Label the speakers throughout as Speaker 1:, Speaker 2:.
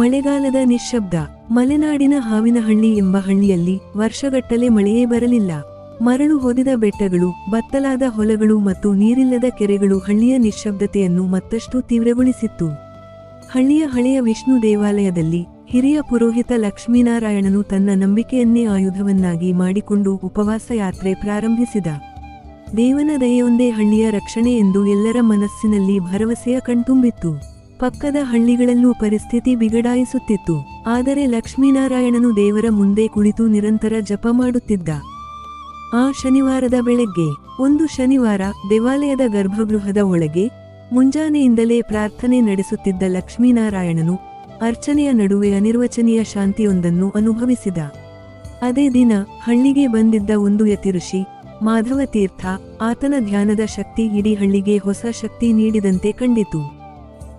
Speaker 1: ಮಳೆಗಾಲದ ನಿಶ್ಶಬ್ದ. ಮಲೆನಾಡಿನ ಹಾವಿನಹಳ್ಳಿ ಎಂಬ ಹಳ್ಳಿಯಲ್ಲಿ ವರ್ಷಗಟ್ಟಲೆ ಮಳೆಯೇ ಬರಲಿಲ್ಲ. ಮರಳು ಹೊದಿದ ಬೆಟ್ಟಗಳು, ಬತ್ತಲಾದ ಹೊಲಗಳು ಮತ್ತು ನೀರಿಲ್ಲದ ಕೆರೆಗಳು ಹಳ್ಳಿಯ ನಿಶ್ಶಬ್ದತೆಯನ್ನು ಮತ್ತಷ್ಟು ತೀವ್ರಗೊಳಿಸಿತ್ತು. ಹಳ್ಳಿಯ ಹಳೆಯ ವಿಷ್ಣು ದೇವಾಲಯದಲ್ಲಿ ಹಿರಿಯ ಪುರೋಹಿತ ಲಕ್ಷ್ಮೀನಾರಾಯಣನು ತನ್ನ ನಂಬಿಕೆಯನ್ನೇ ಆಯುಧವನ್ನಾಗಿ ಮಾಡಿಕೊಂಡು ಉಪವಾಸ ಯಾತ್ರೆ ಪ್ರಾರಂಭಿಸಿದ. ದೇವನ ದಯೆಯೊಂದೇ ಹಳ್ಳಿಯ ರಕ್ಷಣೆ ಎಂದು ಎಲ್ಲರ ಮನಸ್ಸಿನಲ್ಲಿ ಭರವಸೆಯ ಕಣ್ತುಂಬಿತ್ತು. ಪಕ್ಕದ ಹಳ್ಳಿಗಳಲ್ಲೂ ಪರಿಸ್ಥಿತಿ ಬಿಗಡಾಯಿಸುತ್ತಿತ್ತು. ಆದರೆ ಲಕ್ಷ್ಮೀನಾರಾಯಣನು ದೇವರ ಮುಂದೆ ಕುಳಿತು ನಿರಂತರ ಜಪ ಮಾಡುತ್ತಿದ್ದ. ಆ ಶನಿವಾರದ ಬೆಳಗ್ಗೆ, ಒಂದು ಶನಿವಾರ ದೇವಾಲಯದ ಗರ್ಭಗೃಹದ ಒಳಗೆ, ಮುಂಜಾನೆಯಿಂದಲೇ ಪ್ರಾರ್ಥನೆ ನಡೆಸುತ್ತಿದ್ದ ಲಕ್ಷ್ಮೀನಾರಾಯಣನು ಅರ್ಚನೆಯ ನಡುವೆ ಅನಿರ್ವಚನೀಯ ಶಾಂತಿಯೊಂದನ್ನು ಅನುಭವಿಸಿದ. ಅದೇ ದಿನ ಹಳ್ಳಿಗೆ ಬಂದಿದ್ದ ಒಂದು ಯತಿಋಷಿ ಮಾಧವ ತೀರ್ಥ ಆತನ ಧ್ಯಾನದ ಶಕ್ತಿ ಇಡೀ ಹಳ್ಳಿಗೆ ಹೊಸ ಶಕ್ತಿ ನೀಡಿದಂತೆ ಕಂಡಿತು.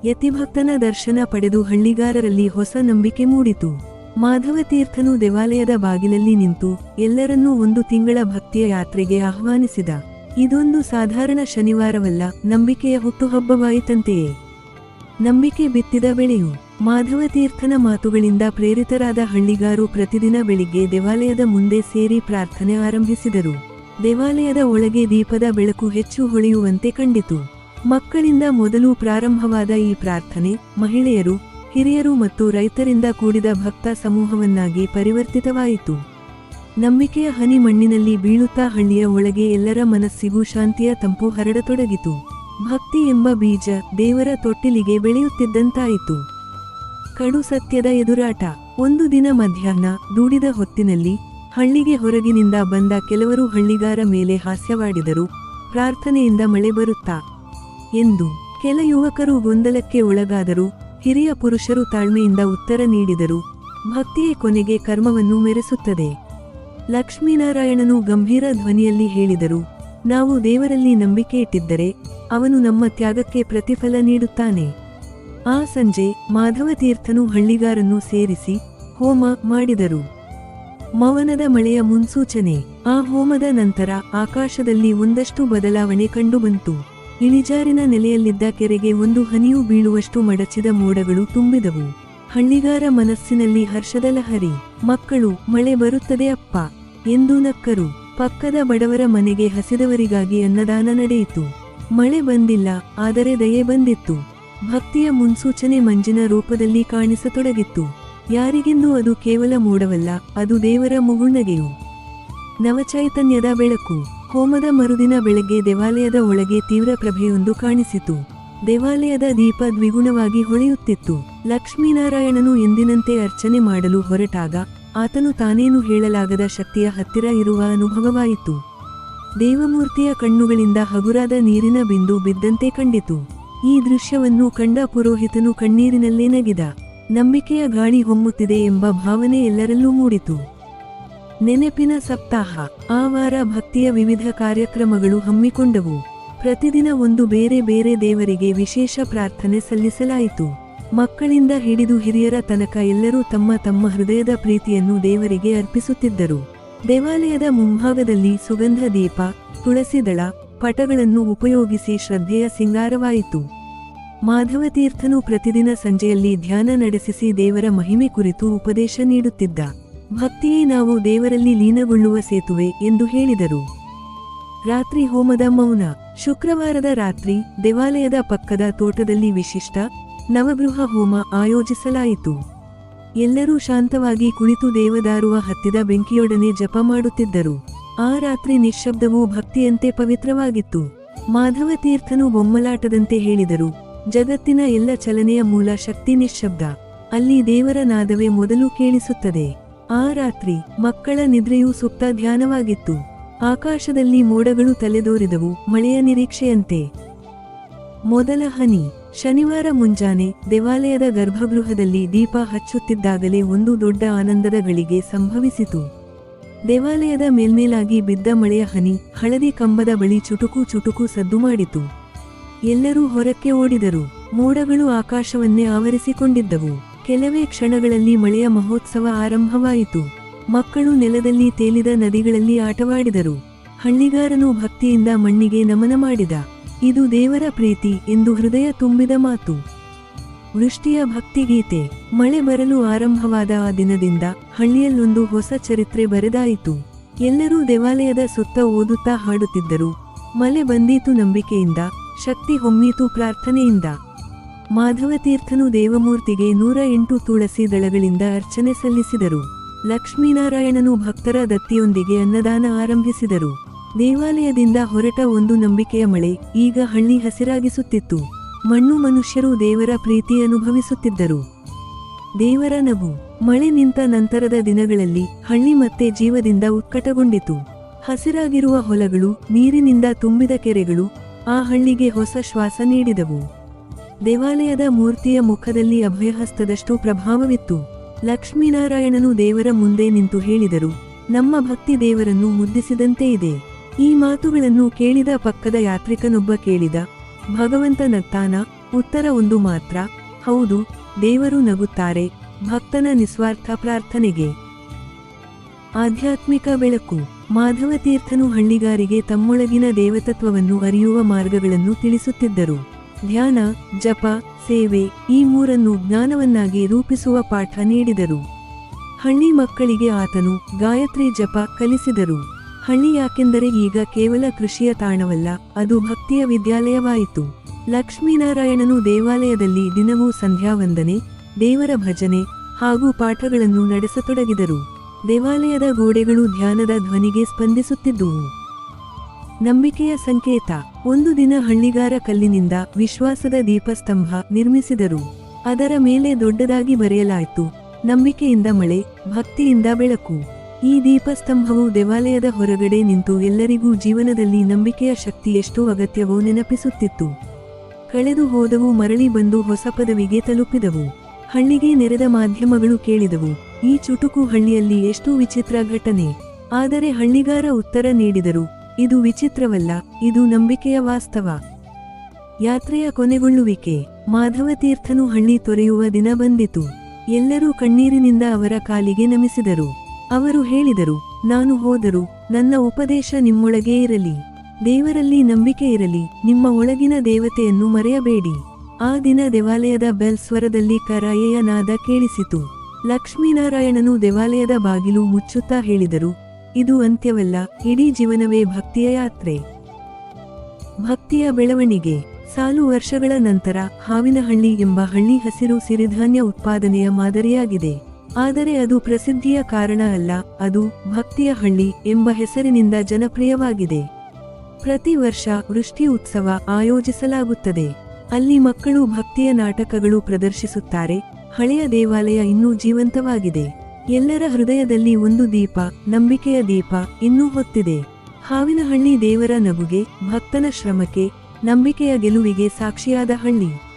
Speaker 1: ಯತಿಭಕ್ತನ ದರ್ಶನ ಪಡೆದು ಹಳ್ಳಿಗಾರರಲ್ಲಿ ಹೊಸ ನಂಬಿಕೆ ಮೂಡಿತು. ಮಾಧವತೀರ್ಥನು ದೇವಾಲಯದ ಬಾಗಿಲಲ್ಲಿ ನಿಂತು ಎಲ್ಲರನ್ನೂ ಒಂದು ತಿಂಗಳ ಭಕ್ತಿಯ ಯಾತ್ರೆಗೆ ಆಹ್ವಾನಿಸಿದ. ಇದೊಂದು ಸಾಧಾರಣ ಶನಿವಾರವಲ್ಲ, ನಂಬಿಕೆಯ ಹುಟ್ಟುಹಬ್ಬವಾಯಿತಂತೆಯೇ. ನಂಬಿಕೆ ಬಿತ್ತಿದ ಬೆಳೆಯು ಮಾಧವತೀರ್ಥನ ಮಾತುಗಳಿಂದ ಪ್ರೇರಿತರಾದ ಹಳ್ಳಿಗಾರು ಪ್ರತಿದಿನ ಬೆಳಿಗ್ಗೆ ದೇವಾಲಯದ ಮುಂದೆ ಸೇರಿ ಪ್ರಾರ್ಥನೆ ಆರಂಭಿಸಿದರು. ದೇವಾಲಯದ ಒಳಗೆ ದೀಪದ ಬೆಳಕು ಹೆಚ್ಚು ಹೊಳೆಯುವಂತೆ ಕಂಡಿತು. ಮಕ್ಕಳಿಂದ ಮೊದಲು ಪ್ರಾರಂಭವಾದ ಈ ಪ್ರಾರ್ಥನೆ ಮಹಿಳೆಯರು, ಹಿರಿಯರು ಮತ್ತು ರೈತರಿಂದ ಕೂಡಿದ ಭಕ್ತ ಸಮೂಹವನ್ನಾಗಿ ಪರಿವರ್ತಿತವಾಯಿತು. ನಂಬಿಕೆಯ ಹನಿ ಮಣ್ಣಿನಲ್ಲಿ ಬೀಳುತ್ತಾ ಹಳ್ಳಿಯ ಒಳಗೆ ಎಲ್ಲರ ಮನಸ್ಸಿಗೂ ಶಾಂತಿಯ ತಂಪು ಹರಡತೊಡಗಿತು. ಭಕ್ತಿ ಎಂಬ ಬೀಜ ದೇವರ ತೊಟ್ಟಿಲಿಗೆ ಬೆಳೆಯುತ್ತಿದ್ದಂತಾಯಿತು. ಕಡು ಸತ್ಯದ ಎದುರಾಟ. ಒಂದು ದಿನ ಮಧ್ಯಾಹ್ನ ದೂಡಿದ ಹೊತ್ತಿನಲ್ಲಿ ಹಳ್ಳಿಗೆ ಹೊರಗಿನಿಂದ ಬಂದ ಕೆಲವರು ಹಳ್ಳಿಗಾರ ಮೇಲೆ ಹಾಸ್ಯವಾಡಿದರು. ಪ್ರಾರ್ಥನೆಯಿಂದ ಮಳೆ ಬರುತ್ತಾ ಎಂದು ಕೆಲ ಯುವಕರು ಗೊಂದಲಕ್ಕೆ ಒಳಗಾದರು. ಹಿರಿಯ ಪುರುಷರು ತಾಳ್ಮೆಯಿಂದ ಉತ್ತರ ನೀಡಿದರು. ಭಕ್ತಿಯೇ ಕೊನೆಗೆ ಕರ್ಮವನ್ನು ಮೆರೆಸುತ್ತದೆ. ಲಕ್ಷ್ಮೀನಾರಾಯಣನು ಗಂಭೀರ ಧ್ವನಿಯಲ್ಲಿ ಹೇಳಿದರು. ನಾವು ದೇವರಲ್ಲಿ ನಂಬಿಕೆ ಇಟ್ಟಿದ್ದರೆ ಅವನು ನಮ್ಮ ತ್ಯಾಗಕ್ಕೆ ಪ್ರತಿಫಲ ನೀಡುತ್ತಾನೆ. ಆ ಸಂಜೆ ಮಾಧವತೀರ್ಥನು ಹಳ್ಳಿಗಾರನ್ನು ಸೇರಿಸಿ ಹೋಮ ಮಾಡಿದರು. ಮವನದ ಮಳೆಯ ಮುನ್ಸೂಚನೆ. ಆ ಹೋಮದ ನಂತರ ಆಕಾಶದಲ್ಲಿ ಒಂದಷ್ಟು ಬದಲಾವಣೆ ಕಂಡುಬಂತು. ಇಳಿಜಾರಿನ ನೆಲೆಯಲ್ಲಿದ್ದ ಕೆರೆಗೆ ಒಂದು ಹನಿಯು ಬೀಳುವಷ್ಟು ಮಡಚಿದ ಮೋಡಗಳು ತುಂಬಿದವು. ಹಳ್ಳಿಗಾರ ಮನಸ್ಸಿನಲ್ಲಿ ಹರ್ಷದ ಲಹರಿ ಮಕ್ಕಳು, ಮಳೆ ಬರುತ್ತದೆ ಅಪ್ಪ ಎಂದು ನಕ್ಕರು. ಪಕ್ಕದ ಬಡವರ ಮನೆಗೆ ಹಸಿದವರಿಗಾಗಿ ಅನ್ನದಾನ ನಡೆಯಿತು. ಮಳೆ ಬಂದಿಲ್ಲ, ಆದರೆ ದಯೆ ಬಂದಿತ್ತು. ಭಕ್ತಿಯ ಮುನ್ಸೂಚನೆ ಮಂಜಿನ ರೂಪದಲ್ಲಿ ಕಾಣಿಸತೊಡಗಿತ್ತು. ಯಾರಿಗೆಂದು ಅದು ಕೇವಲ ಮೋಡವಲ್ಲ, ಅದು ದೇವರ ಮುಗುಳ್ನಗೆಯು. ನವಚೈತನ್ಯದ ಬೆಳಕು. ಹೋಮದ ಮರುದಿನ ಬೆಳಗ್ಗೆ ದೇವಾಲಯದ ಒಳಗೆ ತೀವ್ರ ಪ್ರಭೆಯೊಂದು ಕಾಣಿಸಿತು. ದೇವಾಲಯದ ದೀಪ ದ್ವಿಗುಣವಾಗಿ ಹೊಳೆಯುತ್ತಿತ್ತು. ಲಕ್ಷ್ಮೀನಾರಾಯಣನು ಎಂದಿನಂತೆ ಅರ್ಚನೆ ಮಾಡಲು ಹೊರಟಾಗ ಆತನು ತಾನೇನು ಹೇಳಲಾಗದ ಶಕ್ತಿಯ ಹತ್ತಿರ ಇರುವ ಅನುಭವವಾಯಿತು. ದೇವಮೂರ್ತಿಯ ಕಣ್ಣುಗಳಿಂದ ಹಗುರಾದ ನೀರಿನ ಬಿಂದು ಬಿದ್ದಂತೆ ಕಂಡಿತು. ಈ ದೃಶ್ಯವನ್ನು ಕಂಡ ಪುರೋಹಿತನು ಕಣ್ಣೀರಿನಲ್ಲೇ ನಗಿದ. ನಂಬಿಕೆಯ ಗಾಳಿ ಹೊಮ್ಮುತ್ತಿದೆ ಎಂಬ ಭಾವನೆ ಎಲ್ಲರಲ್ಲೂ ಮೂಡಿತು. ನೆನಪಿನ ಸಪ್ತಾಹ. ಆ ವಾರ ಭಕ್ತಿಯ ವಿವಿಧ ಕಾರ್ಯಕ್ರಮಗಳು ಹಮ್ಮಿಕೊಂಡವು. ಪ್ರತಿದಿನ ಒಂದು ಬೇರೆ ಬೇರೆ ದೇವರಿಗೆ ವಿಶೇಷ ಪ್ರಾರ್ಥನೆ ಸಲ್ಲಿಸಲಾಯಿತು. ಮಕ್ಕಳಿಂದ ಹಿಡಿದು ಹಿರಿಯರ ತನಕ ಎಲ್ಲರೂ ತಮ್ಮ ತಮ್ಮ ಹೃದಯದ ಪ್ರೀತಿಯನ್ನು ದೇವರಿಗೆ ಅರ್ಪಿಸುತ್ತಿದ್ದರು. ದೇವಾಲಯದ ಮುಂಭಾಗದಲ್ಲಿ ಸುಗಂಧ ದೀಪ ತುಳಸಿದಳ ಪಟಗಳನ್ನು ಉಪಯೋಗಿಸಿ ಶ್ರದ್ಧೆಯ ಸಿಂಗಾರವಾಯಿತು. ಮಾಧವತೀರ್ಥನು ಪ್ರತಿದಿನ ಸಂಜೆಯಲ್ಲಿ ಧ್ಯಾನ ನಡೆಸಿಸಿ ದೇವರ ಮಹಿಮೆ ಕುರಿತು ಉಪದೇಶ ನೀಡುತ್ತಿದ್ದ. ಭಕ್ತಿಯೇ ನಾವು ದೇವರಲ್ಲಿ ಲೀನಗೊಳ್ಳುವ ಸೇತುವೆ ಎಂದು ಹೇಳಿದರು. ರಾತ್ರಿ ಹೋಮದ ಮೌನ. ಶುಕ್ರವಾರದ ರಾತ್ರಿ ದೇವಾಲಯದ ಪಕ್ಕದ ತೋಟದಲ್ಲಿ ವಿಶಿಷ್ಟ ನವಗೃಹ ಹೋಮ ಆಯೋಜಿಸಲಾಯಿತು. ಎಲ್ಲರೂ ಶಾಂತವಾಗಿ ಕುಳಿತು ದೇವದಾರುವ ಹತ್ತಿದ ಬೆಂಕಿಯೊಡನೆ ಜಪ ಮಾಡುತ್ತಿದ್ದರು. ಆ ರಾತ್ರಿ ನಿಶ್ಶಬ್ದವೂ ಭಕ್ತಿಯಂತೆ ಪವಿತ್ರವಾಗಿತ್ತು. ಮಾಧವ ತೀರ್ಥನು ಬೊಮ್ಮಲಾಟದಂತೆ ಹೇಳಿದರು, ಜಗತ್ತಿನ ಎಲ್ಲ ಚಲನೆಯ ಮೂಲ ಶಕ್ತಿ ನಿಶ್ಶಬ್ದ. ಅಲ್ಲಿ ದೇವರ ನಾದವೇ ಮೊದಲು ಕೇಳಿಸುತ್ತದೆ. ಆ ರಾತ್ರಿ ಮಕ್ಕಳ ನಿದ್ರೆಯು ಸುಪ್ತ ಧ್ಯಾನವಾಗಿತ್ತು. ಆಕಾಶದಲ್ಲಿ ಮೋಡಗಳು ತಲೆದೋರಿದವು, ಮಳೆಯ ನಿರೀಕ್ಷೆಯಂತೆ. ಮೊದಲ ಹನಿ, ಶನಿವಾರ ಮುಂಜಾನೆ ದೇವಾಲಯದ ಗರ್ಭಗೃಹದಲ್ಲಿ ದೀಪ ಹಚ್ಚುತ್ತಿದ್ದಾಗಲೇ ಒಂದು ದೊಡ್ಡ ಆನಂದದ ಗಳಿಗೆ ಸಂಭವಿಸಿತು. ದೇವಾಲಯದ ಮೇಲ್ಮೇಲಾಗಿ ಬಿದ್ದ ಮಳೆಯ ಹನಿ, ಹಳದಿ ಕಂಬದ ಬಳಿ ಚುಟುಕು ಚುಟುಕು ಸದ್ದು ಮಾಡಿತು. ಎಲ್ಲರೂ ಹೊರಕ್ಕೆ ಓಡಿದರು, ಮೋಡಗಳು ಆಕಾಶವನ್ನೇ ಆವರಿಸಿಕೊಂಡಿದ್ದವು. ಕೆಲವೇ ಕ್ಷಣಗಳಲ್ಲಿ ಮಳೆಯ ಮಹೋತ್ಸವ ಆರಂಭವಾಯಿತು. ಮಕ್ಕಳು ನೆಲದಲ್ಲಿ ತೇಲಿದ ನದಿಗಳಲ್ಲಿ ಆಟವಾಡಿದರು. ಹಳ್ಳಿಗಾರನು ಭಕ್ತಿಯಿಂದ ಮಣ್ಣಿಗೆ ನಮನ ಮಾಡಿದ. ಇದು ದೇವರ ಪ್ರೀತಿ ಎಂದು ಹೃದಯ ತುಂಬಿದ ಮಾತು. ವೃಷ್ಟಿಯ ಭಕ್ತಿಗೀತೆ. ಮಳೆ ಬರಲು ಆರಂಭವಾದ ಆ ದಿನದಿಂದ ಹಳ್ಳಿಯಲ್ಲೊಂದು ಹೊಸ ಚರಿತ್ರೆ ಬರೆದಾಯಿತು. ಎಲ್ಲರೂ ದೇವಾಲಯದ ಸುತ್ತ ಓದುತ್ತಾ ಹಾಡುತ್ತಿದ್ದರು. ಮಳೆ ಬಂದೀತು ನಂಬಿಕೆಯಿಂದ, ಶಕ್ತಿ ಹೊಮ್ಮೀತು ಪ್ರಾರ್ಥನೆಯಿಂದ. ಮಾಧವತೀರ್ಥನು ದೇವಮೂರ್ತಿಗೆ ನೂರ ಎಂಟು ತುಳಸಿ ದಳಗಳಿಂದ ಅರ್ಚನೆ ಸಲ್ಲಿಸಿದರು. ಲಕ್ಷ್ಮೀನಾರಾಯಣನು ಭಕ್ತರ ದತ್ತಿಯೊಂದಿಗೆ ಅನ್ನದಾನ ಆರಂಭಿಸಿದರು. ದೇವಾಲಯದಿಂದ ಹೊರಟ ಒಂದು ನಂಬಿಕೆಯ ಮಳೆ ಈಗ ಹಳ್ಳಿ ಹಸಿರಾಗಿಸುತ್ತಿತ್ತು. ಮಣ್ಣು ಮನುಷ್ಯರು ದೇವರ ಪ್ರೀತಿ ಅನುಭವಿಸುತ್ತಿದ್ದರು. ದೇವರ ನಗು. ಮಳೆ ನಿಂತ ನಂತರದ ದಿನಗಳಲ್ಲಿ ಹಳ್ಳಿ ಮತ್ತೆ ಜೀವದಿಂದ ಉತ್ಕಟಗೊಂಡಿತು. ಹಸಿರಾಗಿರುವ ಹೊಲಗಳು, ನೀರಿನಿಂದ ತುಂಬಿದ ಕೆರೆಗಳು, ಆ ಹಳ್ಳಿಗೆ ಹೊಸ ಶ್ವಾಸ ನೀಡಿದವು. ದೇವಾಲಯದ ಮೂರ್ತಿಯ ಮುಖದಲ್ಲಿ ಅಭಯಹಸ್ತದಷ್ಟು ಪ್ರಭಾವವಿತ್ತು. ಲಕ್ಷ್ಮೀನಾರಾಯಣನು ದೇವರ ಮುಂದೆ ನಿಂತು ಹೇಳಿದರು, ನಮ್ಮ ಭಕ್ತಿ ದೇವರನ್ನು ಮುದ್ದಿಸಿದಂತೆ ಇದೆ. ಈ ಮಾತುಗಳನ್ನು ಕೇಳಿದ ಪಕ್ಕದ ಯಾತ್ರಿಕನೊಬ್ಬ ಕೇಳಿದ, ಭಗವಂತ ನಗ್ತಾನ? ಉತ್ತರ ಒಂದು ಮಾತ್ರ, ಹೌದು, ದೇವರು ನಗುತ್ತಾರೆ, ಭಕ್ತನ ನಿಸ್ವಾರ್ಥ ಪ್ರಾರ್ಥನೆಗೆ. ಆಧ್ಯಾತ್ಮಿಕ ಬೆಳಕು, ಮಾಧವತೀರ್ಥನು ಹಳ್ಳಿಗಾರಿಗೆ ತಮ್ಮೊಳಗಿನ ದೇವತತ್ವವನ್ನು ಅರಿಯುವ ಮಾರ್ಗಗಳನ್ನು ತಿಳಿಸುತ್ತಿದ್ದರು. ಧ್ಯಾನ, ಜಪ, ಸೇವೆ ಈ ಮೂರನ್ನು ಜ್ಞಾನವನ್ನಾಗಿ ರೂಪಿಸುವ ಪಾಠ ನೀಡಿದರು. ಹಳ್ಳಿ ಮಕ್ಕಳಿಗೆ ಆತನು ಗಾಯತ್ರಿ ಜಪ ಕಲಿಸಿದರು. ಹಳ್ಳಿ ಯಾಕೆಂದರೆ ಈಗ ಕೇವಲ ಕೃಷಿಯ ತಾಣವಲ್ಲ, ಅದು ಭಕ್ತಿಯ ವಿದ್ಯಾಲಯವಾಯಿತು. ಲಕ್ಷ್ಮೀನಾರಾಯಣನು ದೇವಾಲಯದಲ್ಲಿ ದಿನವೂ ಸಂಧ್ಯಾವಂದನೆ ದೇವರ ಭಜನೆ ಹಾಗೂ ಪಾಠಗಳನ್ನು ನಡೆಸತೊಡಗಿದರು. ದೇವಾಲಯದ ಗೋಡೆಗಳು ಧ್ಯಾನದ ಧ್ವನಿಗೆ ಸ್ಪಂದಿಸುತ್ತಿದ್ದುವು. ನಂಬಿಕೆಯ ಸಂಕೇತ. ಒಂದು ದಿನ ಹಳ್ಳಿಗಾರ ಕಲ್ಲಿನಿಂದ ವಿಶ್ವಾಸದ ದೀಪಸ್ತಂಭ ನಿರ್ಮಿಸಿದರು. ಅದರ ಮೇಲೆ ದೊಡ್ಡದಾಗಿ ಬರೆಯಲಾಯಿತು, ನಂಬಿಕೆಯಿಂದ ಮಳೆ, ಭಕ್ತಿಯಿಂದ ಬೆಳಕು. ಈ ದೀಪಸ್ತಂಭವು ದೇವಾಲಯದ ಹೊರಗಡೆ ನಿಂತು ಎಲ್ಲರಿಗೂ ಜೀವನದಲ್ಲಿ ನಂಬಿಕೆಯ ಶಕ್ತಿ ಎಷ್ಟು ಅಗತ್ಯವೋ ನೆನಪಿಸುತ್ತಿತ್ತು. ಕಳೆದು ಹೋದವು ಮರಳಿ ಬಂದು ಹೊಸ ಪದವಿಗೆ ತಲುಪಿದವು. ಹಳ್ಳಿಗೆ ನೆರೆದ ಮಾಧ್ಯಮಗಳು ಕೇಳಿದವು, ಈ ಚುಟುಕು ಹಳ್ಳಿಯಲ್ಲಿ ಎಷ್ಟು ವಿಚಿತ್ರ ಘಟನೆ. ಆದರೆ ಹಳ್ಳಿಗಾರ ಉತ್ತರ ನೀಡಿದರು ಇದು ವಿಚಿತ್ರವಲ್ಲ, ಇದು ನಂಬಿಕೆಯ ವಾಸ್ತವ. ಯಾತ್ರೆಯ ಕೊನೆಗೊಳ್ಳುವಿಕೆ. ಮಾಧವತೀರ್ಥನು ಹಳ್ಳಿ ತೊರೆಯುವ ದಿನ ಬಂದಿತು. ಎಲ್ಲರೂ ಕಣ್ಣೀರಿನಿಂದ ಅವರ ಕಾಲಿಗೆ ನಮಿಸಿದರು. ಅವರು ಹೇಳಿದರು, ನಾನು ಹೋದರು ನನ್ನ ಉಪದೇಶ ನಿಮ್ಮೊಳಗೇ ಇರಲಿ. ದೇವರಲ್ಲಿ ನಂಬಿಕೆ ಇರಲಿ. ನಿಮ್ಮ ಒಳಗಿನ ದೇವತೆಯನ್ನು ಮರೆಯಬೇಡಿ. ಆ ದಿನ ದೇವಾಲಯದ ಬೆಲ್ ಸ್ವರದಲ್ಲಿ ಕರಾಯೆಯ ನಾದ ಕೇಳಿಸಿತು. ಲಕ್ಷ್ಮೀನಾರಾಯಣನು ದೇವಾಲಯದ ಬಾಗಿಲು ಮುಚ್ಚುತ್ತಾ ಹೇಳಿದರು ಇದು ಅಂತ್ಯವಲ್ಲ, ಇಡೀ ಜೀವನವೇ ಭಕ್ತಿಯ ಯಾತ್ರೆ. ಭಕ್ತಿಯ ಬೆಳವಣಿಗೆ, ಸಾಲು ವರ್ಷಗಳ ನಂತರ ಹಾವಿನಹಳ್ಳಿ ಎಂಬ ಹಳ್ಳಿ ಹಸಿರು ಸಿರಿಧಾನ್ಯ ಉತ್ಪಾದನೆಯ ಮಾದರಿಯಾಗಿದೆ. ಆದರೆ ಅದು ಪ್ರಸಿದ್ಧಿಯ ಕಾರಣ ಅಲ್ಲ, ಅದು ಭಕ್ತಿಯ ಹಳ್ಳಿ ಎಂಬ ಹೆಸರಿನಿಂದ ಜನಪ್ರಿಯವಾಗಿದೆ. ಪ್ರತಿ ವರ್ಷ ವೃಷ್ಟಿ ಉತ್ಸವ ಆಯೋಜಿಸಲಾಗುತ್ತದೆ. ಅಲ್ಲಿ ಮಕ್ಕಳು ಭಕ್ತಿಯ ನಾಟಕಗಳು ಪ್ರದರ್ಶಿಸುತ್ತಾರೆ, ಹಳೆಯ ದೇವಾಲಯ ಇನ್ನೂ ಜೀವಂತವಾಗಿದೆ. ಎಲ್ಲರ ಹೃದಯದಲ್ಲಿ ಒಂದು ದೀಪ, ನಂಬಿಕೆಯ ದೀಪ ಇನ್ನೂ ಹೊತ್ತಿದೆ. ಹಾವಿನಹಳ್ಳಿ ದೇವರ ನಗುಗೆ, ಭಕ್ತನ ಶ್ರಮಕ್ಕೆ, ನಂಬಿಕೆಯ ಗೆಲುವಿಗೆ ಸಾಕ್ಷಿಯಾದ ಹಳ್ಳಿ.